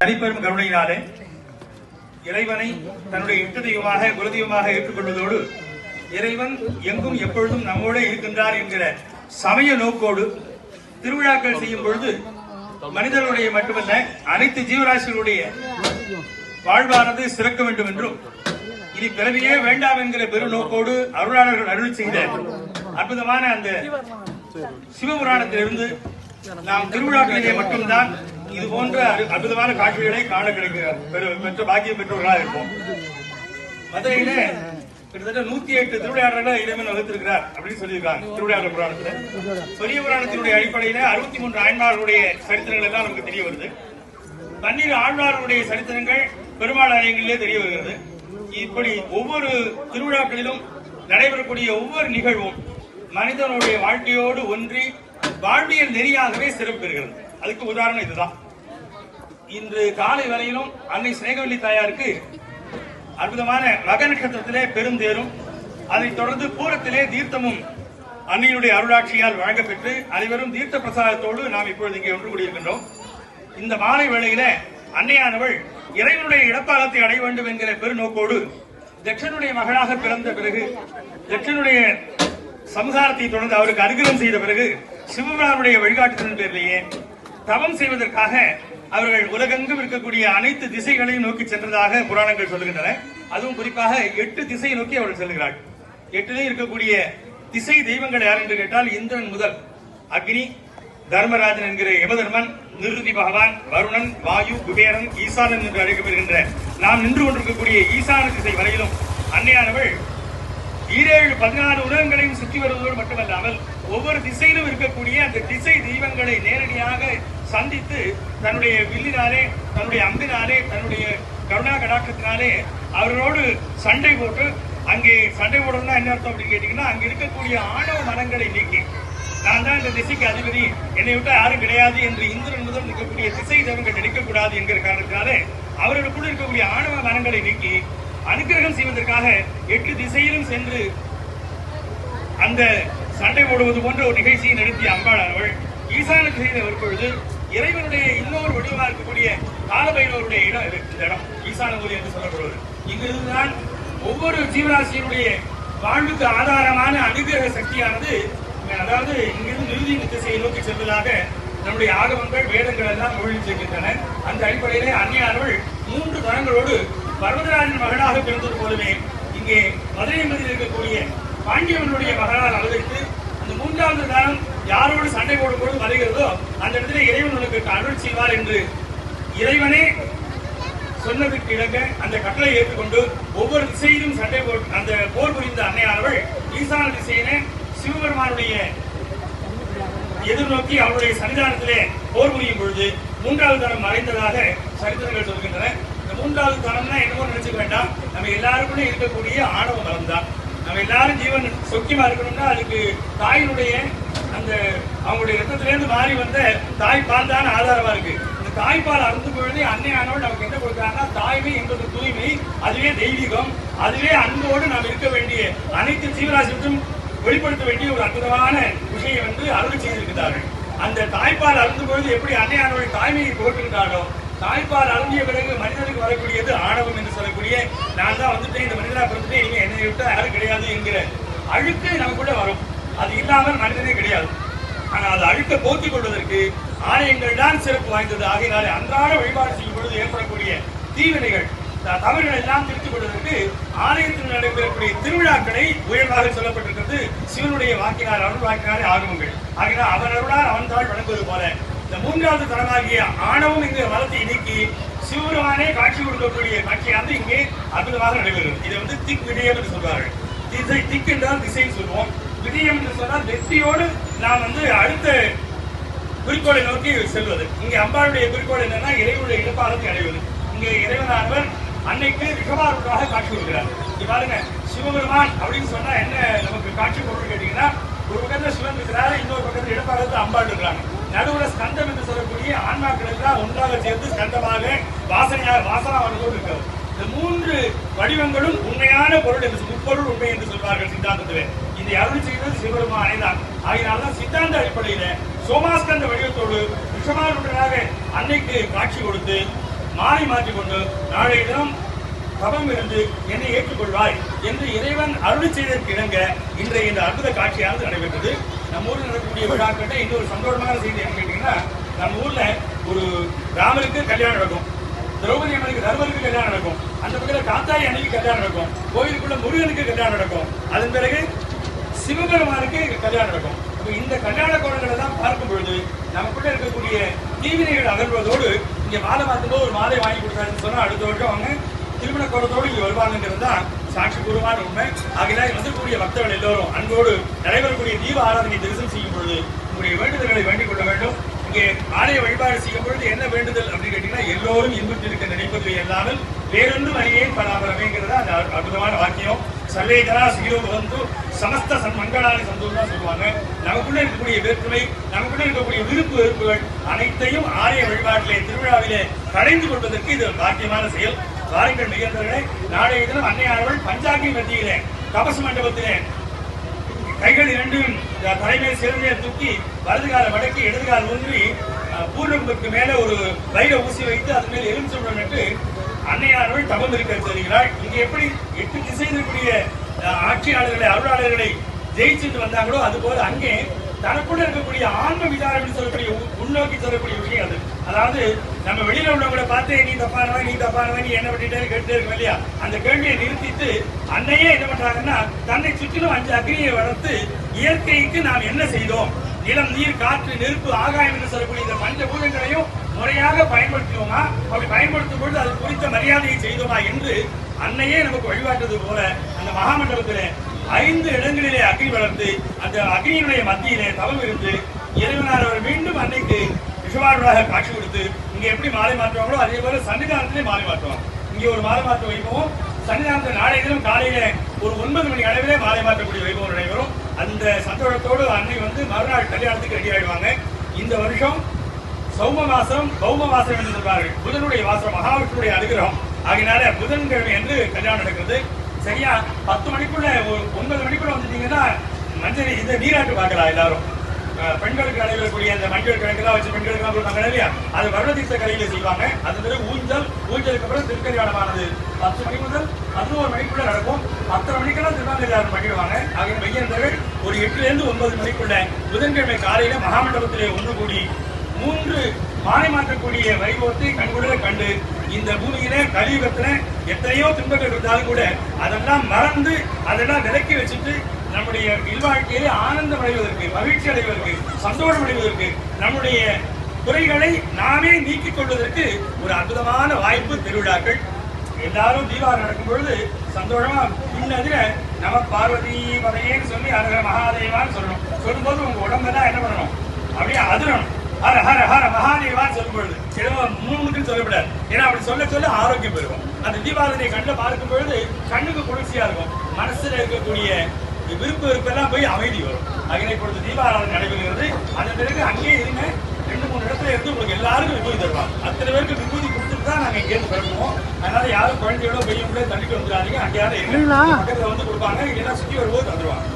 தனிப்பெரும் கருணையினாலே இறைவனை தன்னுடைய இஷ்ட தெய்வமாக குலதெய்வமாக ஏற்றுக்கொள்வதோடு இறைவன் எங்கும் எப்பொழுதும் நம்மோடே இருக்கின்றார் என்கிற சமய நோக்கோடு திருவிழாக்கள் செய்யும் பொழுது மனிதர்களுடைய மட்டுமல்ல அனைத்து ஜீவராசிகளுடைய வாழ்வானது சிறக்க வேண்டும் என்றும் இனி பிறவியே வேண்டாம் என்கிற பெருநோக்கோடு அருளாளர்கள் அருள் செய்த அற்புதமான அந்த சிவபுராணத்திலிருந்து நாம் திருவிழாக்களிலே மட்டும்தான் இது போன்ற அற்புதமான காட்சிகளை காண கிடைக்கிறார். பெரு- பெற்ற பாக்கியம் பெற்றவர்களாக இருப்போம். மதுரையில கிட்டத்தட்ட நூத்தி எட்டு திருவிளையாடல்களை இறைவன் வகுத்திருக்கிறார் அப்படின்னு சொல்லியிருக்காங்க திருவிளையாடல் புராணத்துல. பெரிய புராணத்தினுடைய அடிப்படையில அறுபத்தி மூன்று ஆழ்வார்களுடைய சரித்திரங்கள் எல்லாம் நமக்கு தெரிய வருது. பன்னீர் ஆழ்வார்களுடைய சரித்திரங்கள் பெருமாள் ஆலயங்களிலே தெரிய வருகிறது. இப்படி ஒவ்வொரு திருவிழாக்களிலும் நடைபெறக்கூடிய ஒவ்வொரு நிகழ்வும் மனிதனுடைய வாழ்க்கையோடு ஒன்றி வாழ்வியல் நெறியாகவே சிறப்பு பெறுகிறது. அதுக்கு உதாரணம் இதுதான். இன்று காலை வரையிலும் அன்னை சிநேகவல்லி தாயாருக்கு அற்புதமான மக நட்சத்திரத்திலே பெருந்தேரும் அதைத் தொடர்ந்து பூரத்திலே தீர்த்தமும் அன்னையினுடைய அருளாட்சியால் வழங்கப்பெற்று அனைவரும் தீர்த்த பிரசாதத்தோடு நாம் இப்பொழுது இங்கே ஒன்று கூடியிருக்கின்றோம். இந்த மாலை வேளையில அன்னையானவள் இறைவனுடைய இடப்பாலத்தை அடைய வேண்டும் என்கிற பெருநோக்கோடு தட்சனுடைய மகளாக பிறந்த பிறகு தட்சனுடைய சமுதாரத்தை தொடர்ந்து அவருக்கு அனுகிரகம் செய்த பிறகு சிவபிரானுடைய வழிகாட்டுதலின் பேரிலேயே தவம் செய்வதற்காக அவர்கள் உலகெங்கும் இருக்கக்கூடிய அனைத்து திசைகளையும் நோக்கி சென்றதாக புராணங்கள் சொல்லுகின்றன. அதுவும் குறிப்பாக எட்டு திசை நோக்கி அவர்கள் செல்கிறார்கள் எட்டிலே இருக்கக்கூடிய திசை தெய்வங்கள் யார் என்று கேட்டால் இந்திரன் முதல். அக்னி தர்மராஜன் என்கிற யமதர்மன் நிருதி பகவான் வருணன் வாயு குபேரன் ஈசானன் என்று அழைக்கப்படுகின்ற நாம் நின்று கொண்டிருக்கக்கூடிய ஈசான திசை வரையிலும் அன்னையானவள் ஈரேழு பதினாறு உலகங்களையும் சுற்றி வருவதோடு மட்டுமல்லாமல் ஒவ்வொரு திசையிலும் இருக்கக்கூடிய அந்த திசை தெய்வங்களை நேரடியாக சந்தித்து தன்னுடைய வில்லினாலே தன்னுடைய அம்பினாலே தன்னுடைய கருணா கடாக்கத்தினாலே அவர்களோடு சண்டை போட்டு அங்கே சண்டை போடணும்னா என்ன அர்த்தம் அப்படின்னு கேட்டீங்கன்னா அங்க இருக்கக்கூடிய ஆணவ மனங்களை நீக்கி. நான் தான் இந்த திசைக்கு அதிபதி. என்னை விட்டு யாரும் கிடையாது என்று இந்திரன் முதல் இருக்கக்கூடிய திசை தெய்வங்கள் நினைக்கக்கூடாது என்கிற காரணத்தினாலே அவர்களுக்குள் இருக்கக்கூடிய ஆணவ மனங்களை நீக்கி அனுக்கிரகம் செய்வதற்காக எட்டு திசையிலும் சென்று அந்த சண்டை போடுவது போன்ற ஒரு நிகழ்ச்சியை நடத்திய அம்பாளவள் ஈசான திசையில் வரும்பொழுது இறைவனுடைய இன்னொரு வடிவமாக இருக்கக்கூடிய காலபைரவருடைய இடம் இது இந்த இடம். ஈசான என்று சொல்லப்படுவது. இங்கிருந்துதான் ஒவ்வொரு ஜீவராசியினுடைய வாழ்வுக்கு ஆதாரமான அனுகிரக சக்தியானது அதாவது இங்கிருந்து நிறுதி திசையை நோக்கி செல்வதாக நம்முடைய ஆகமங்கள் வேதங்கள் எல்லாம் மொழி செய்கின்றன அந்த அடிப்படையிலே அந்நியானவள் மூன்று தரங்களோடு பர்வதராஜன் மகளாக பிறந்தது போலவே இங்கே மதுரை மதியில் இருக்கக்கூடிய பாண்டியவனுடைய மகனால் அவதரித்து அந்த மூன்றாவது தானம் யாரோடு சண்டை போடும்போது வருகிறதோ அந்த இடத்துல இறைவன் உனக்கு அருள் செய்வார் என்று இறைவனே சொன்னதுக்கு இணங்க அந்த கட்டளை ஏற்றுக்கொண்டு ஒவ்வொரு திசையிலும் சண்டை போட்டு அந்த போர் புரிந்த அன்னையானவள் ஈசான திசையிலே சிவபெருமானுடைய எதிர்நோக்கி அவருடைய சன்னிதானத்திலே போர் புரியும் பொழுது மூன்றாவது தரம் மறைந்ததாக சரித்திரங்கள் சொல்கின்றன. இந்த மூன்றாவது தரம்னா என்னவோ நினைச்சுக்க வேண்டாம். நம்ம எல்லாருக்குமே இருக்கக்கூடிய ஆணவ மரம் தான் நம்ம எல்லாரும் ஜீவன் சொக்கியமா இருக்கணும்னா அதுக்கு தாயினுடைய அந்த அவங்களுடைய ரத்தத்திலேருந்து மாறி வந்த தாய்ப்பால் தான் ஆதாரமா இருக்கு. இந்த தாய்ப்பால் அறுந்து பொழுதே அன்னையானோடு நமக்கு என்ன கொடுக்குறாங்கன்னா தாய்மை என்பது தூய்மை அதுவே தெய்வீகம் அதுவே அன்போடு நாம் இருக்க வேண்டிய அனைத்து ஜீவராசிக்கும் வெளிப்படுத்த வேண்டிய ஒரு அற்புதமான விஷயம் வந்து அருள் செய்திருக்கிறார்கள். அந்த தாய்ப்பால் அருந்தும் பொழுது எப்படி அன்னையானோட தாய்மையை போட்டுக்கிட்டாலோ தாய்ப்பால் அருந்திய பிறகு மனிதனுக்கு வரக்கூடியது ஆணவம். சொல்லக்கூடிய நான் தான் வந்துட்டேன் இந்த மனிதனாக பிறந்துட்டேன் இனிமே என்னை விட்டு யாரும் கிடையாது என்கிற அழுக்கு நமக்குள்ள வரும். அது இல்லாமல் மனிதனே கிடையாது. ஆனால் அது அழுக்க போக்கிக் கொள்வதற்கு ஆலயங்கள் தான் சிறப்பு வாய்ந்தது. ஆகையினாலே அன்றாட வழிபாடு செய்யும் பொழுது ஏற்படக்கூடிய தீவினைகள் த- எல்லாம் திருத்திக் கொள்வதற்கு ஆலயத்தில் நடைபெறக்கூடிய திருவிழாக்களை உயர்வாக சொல்லப்பட்டிருக்கிறது. சிவனுடைய வாக்கினார் அருள் வாக்கினாரே ஆகமங்கள். ஆகினால் அவன் அருளார் அவன் தாழ் வழங்குவது போல இந்த மூன்றாவது தரமாகிய ஆணவம் என்கிற வளத்தை நீக்கி சிவபெருமானே காட்சி கொடுக்கக்கூடிய காட்சியானது இங்கே அற்புதமாக நடைபெறுகிறது. இதை வந்து திக் விடயம் என்று சொல்வார்கள். திசை திக் என்றால் திசைன்னு சொல்லுவோம் விடயம் என்று சொன்னால் வெற்றியோடு நாம் வந்து அடுத்த குறிக்கோளை நோக்கி செல்வது. இங்கே அம்பாளுடைய குறிக்கோள் என்னன்னா இறைவனுடைய இடப்பாலத்தை அடைவது. இங்கே இறைவனானவர் அன்னைக்கு ரிஷபாரூடாக காட்சி கொடுக்கிறார். இது பாருங்க சிவபெருமான் அப்படின்னு சொன்னா என்ன நமக்கு காட்சி பொருள் கேட்டீங்கன்னா ஒரு பக்கத்துல சிவன் இருக்கிறாரு இன்னொரு பக்கத்துல இடப்பாகத்துல அம்பாள் இருக்கிறாங்க. நடுவுல ஸ்கந்தம் என்று சொல்லக்கூடிய ஆன்மாக்கள் எல்லாம் ஒன்றாக சேர்ந்து ஸ்கந்தமாக வாசனையாக வாசனா வரதோடு இருக்கிறது இந்த மூன்று வடிவங்களும் உண்மையான பொருள் என்று முப்பொருள் உண்மை என்று சொல்வார்கள் சித்தாந்தத்திலே. இதை அருள் செய்தது சிவபெருமானே தான். ஆகினால்தான் சித்தாந்த அடிப்படையில சோமாஸ்கந்த வடிவத்தோடு விஷமானுடனாக அன்னைக்கு காட்சி கொடுத்து மாறி மாற்றிக்கொண்டு நாளைய தினம் தவம் இருந்து என்னை ஏற்றுக்கொள்வாய் என்று இறைவன் அருள் செய்ததற்கு இணங்க இன்றைய இந்த அற்புத காட்சியானது நடைபெற்றது. நம்ம ஊரில் நடக்கக்கூடிய விழாக்கிட்ட இன்னொரு சந்தோஷமான செய்தி என்ன கேட்டீங்கன்னா நம்ம ஊர்ல ஒரு ராமருக்கு கல்யாணம் நடக்கும். திரௌபதி அம்மனுக்கு தர்மருக்கு கல்யாணம் நடக்கும். அந்த பக்கத்தில் காத்தாயி அன்னைக்கு கல்யாணம் நடக்கும். கோயிலுக்குள்ள முருகனுக்கு கல்யாணம் நடக்கும். அதன் பிறகு சிவபெருமானுக்கு கல்யாணம் நடக்கும். இப்போ இந்த கல்யாண கோலங்களை தான் பார்க்கும் பொழுது நமக்குள்ள இருக்கக்கூடிய தீவினைகள் அகழ்வதோடு இங்கே மாலை மாத்தும்போது ஒரு மாலை வாங்கி கொடுத்தாருன்னு சொன்னால் அடுத்த வருஷம் அவங்க திருமண கோலத்தோடு இங்க வருவாங்கிறது தான் சாட்சி பூர்வமான உண்மை. ஆகையால் வந்திருக்கக்கூடிய பக்தர்கள் எல்லோரும் அன்போடு நடைபெறக்கூடிய தீப ஆராதனை தரிசனம் செய்யும் பொழுது உங்களுடைய வேண்டுதல்களை வேண்டிக் கொள்ள வேண்டும். இங்கே ஆலய வழிபாடு செய்யும் பொழுது என்ன வேண்டுதல் அப்படின்னு கேட்டீங்கன்னா எல்லோரும் இன்புற்றிருக்க நினைப்பது இல்லாமல் வேறொன்றும் அறியேன் பராபரமேங்கிறதா அந்த அற்புதமான வாக்கியம். சர்வேதரா சீரோ வந்து சமஸ்த சன் சந்தோஷம் தான் சொல்லுவாங்க. நமக்குள்ள இருக்கக்கூடிய வேற்றுமை நமக்குள்ள இருக்கக்கூடிய விருப்பு வெறுப்புகள் அனைத்தையும் ஆலய வழிபாட்டிலே திருவிழாவிலே கடைந்து கொள்வதற்கு இது ஒரு பாக்கியமான செயல். வாருங்கள் மையத்தவர்களே நாளைய தினம் அன்னையானவள் பஞ்சாங்கி மத்தியிலே தபஸ் மண்டபத்திலே. கைகள் இரண்டும் தலைமை சிறுமையை தூக்கி வலது கால வடக்கி இடது கால் ஊன்றி அஹ், மேல ஒரு வைர ஊசி வைத்து அது மேல் எலுமிச்சம்பழம் நட்டு அன்னையானவள் தபம் இருக்க தெரிகிறாள் இங்க எப்படி எட்டு திசை இருக்கக்கூடிய ஆட்சியாளர்களை அருளாளர்களை ஜெயிச்சுட்டு வந்தாங்களோ அது போல அங்கே தனக்குள்ள இருக்கக்கூடிய ஆன்ம விசாரம் சொல்லக்கூடிய உ- உள்நோக்கி சொல்லக்கூடிய விஷயம் அது. அதாவது நம்ம வெளியில உள்ளவங்களை பார்த்து நீ தப்பானவன் நீ தப்பானவன் நீ என்ன பண்ணிட்டே கேட்டு இருக்கோம் இல்லையா? அந்த கேள்வியை நிறுத்திட்டு அன்னையே என்ன பண்றாங்கன்னா தன்னை சுற்றிலும் அஞ்சு அக்னியை வளர்த்து இயற்கைக்கு நாம் என்ன செய்தோம்? நிலம் நீர் காற்று நெருப்பு ஆகாயம் என்று சொல்லக்கூடிய இந்த பஞ்சபூதங்களையும் முறையாக பயன்படுத்தினோமா? அப்படி பயன்படுத்தும் பொழுது அது குறித்த மரியாதையை செய்தோமா என்று அன்னையே நமக்கு வழிகாட்டுவது போல அந்த மகாமண்டபத்தில் ஐந்து இடங்களிலே அக்னி வளர்ந்து அந்த அக்னியினுடைய மத்தியிலே தவம் இருந்து இறைவனார் அவர் மீண்டும் அன்னைக்கு விஷவாழ்வாக காட்சி கொடுத்து இங்க எப்படி மாலை மாற்றுவாங்களோ அதே போல சன்னிதானத்திலே மாலை மாற்றுவாங்க. இங்க ஒரு மாலை மாற்ற வைபவம் சன்னிதானத்தை நாளைய தினம் காலையில ஒரு ஒன்பது மணி அளவிலே மாலை மாற்றக்கூடிய வைபவம் நடைபெறும். அந்த சந்தோஷத்தோடு அன்னை வந்து மறுநாள் கல்யாணத்துக்கு ரெடி ஆயிடுவாங்க. இந்த வருஷம் சௌம மாசம் பௌம மாசம் என்று சொல்வார்கள். புதனுடைய மாசம் மகாவிஷ்ணுடைய அனுகிரகம். ஆகினால புதன்கிழமை என்று கல்யாணம் நடக்கிறது. சரியா? பத்து மணிக்குள்ள ஒரு ஒன்பது மணிக்குள்ள வந்துட்டீங்கன்னா மஞ்சள் இந்த நீராட்டு பார்க்கலாம் எல்லாரும். பெண்களுக்கு பெண்களுக்கு நடைபெறக்கூடிய அந்த மஞ்சள் கிழங்குலாம் வச்சு பெண்களுக்கு கொடுப்பாங்க இல்லையா? அது வருடதீர்த்த கலையில செய்வாங்க. அது பிறகு ஊஞ்சல் ஊஞ்சலுக்கு அப்புறம் திருக்கல்யாணமானது பத்து மணி முதல் பதினோரு மணிக்குள்ள நடக்கும். பத்தரை மணிக்கெல்லாம் திருவாங்கல்யாணம் பண்ணிடுவாங்க ஆகிய மையந்தர்கள் ஒரு எட்டுல இருந்து ஒன்பது மணிக்குள்ள புதன்கிழமை காலையில மகாமண்டபத்திலே ஒன்று கூடி மூன்று மாலை மாற்றக்கூடிய வைபவத்தை கண்கூட கண்டு இந்த பூமியில கலியுகத்துல எத்தனையோ துன்பங்கள் இருந்தாலும் கூட அதெல்லாம் மறந்து அதெல்லாம் விலக்கி வச்சுட்டு நம்முடைய இல்வாழ்க்கையை ஆனந்தம் அடைவதற்கு மகிழ்ச்சி அடைவதற்கு சந்தோஷம் அடைவதற்கு நம்முடைய குறைகளை நாமே நீக்கிக் கொள்வதற்கு ஒரு அற்புதமான வாய்ப்பு திருவிழாக்கள் எல்லாரும் தீபாவளி நடக்கும் பொழுது சந்தோஷமா முன்னதிர நம பார்வதி பதையேன்னு சொல்லி அரக மகாதேவான்னு சொல்லணும். சொல்லும்போது உங்க உடம்பெல்லாம் என்ன பண்ணணும்? அப்படியே அதிரணும். ஹர ஹர ஹர மகாதேவான்னு சொல்லும் பொழுது ஏதோ மூணுக்கு சொல்லக்கூடாது ஏன்னா அப்படி சொல்ல சொல்ல ஆரோக்கியம் பெறும் அந்த தீபாவளியை கண்ணில் பார்க்கும் பொழுது கண்ணுக்கு குளிர்ச்சியா இருக்கும். மனசுல இருக்கக்கூடிய விருப்பு வெறுப்பெல்லாம் போய் அமைதி வரும். அகிலை பொழுது தீபாராதனை நடைபெறுகிறது. அதன் பிறகு அங்கேயே இருங்க. ரெண்டு மூணு இடத்துல இருந்து உங்களுக்கு எல்லாருக்கும் விபூதி தருவாங்க. அத்தனை பேருக்கு விபூதி கொடுத்துட்டு தான் நாங்க இங்கேருந்து பிறக்குவோம் அதனால யாரும் குழந்தையோட பையன் கூட தள்ளிட்டு வந்துடாதீங்க. அங்கே யாரும். பக்கத்துல வந்து கொடுப்பாங்க. இல்லைன்னா சுத்தி வரும்போது தந்துருவாங்க.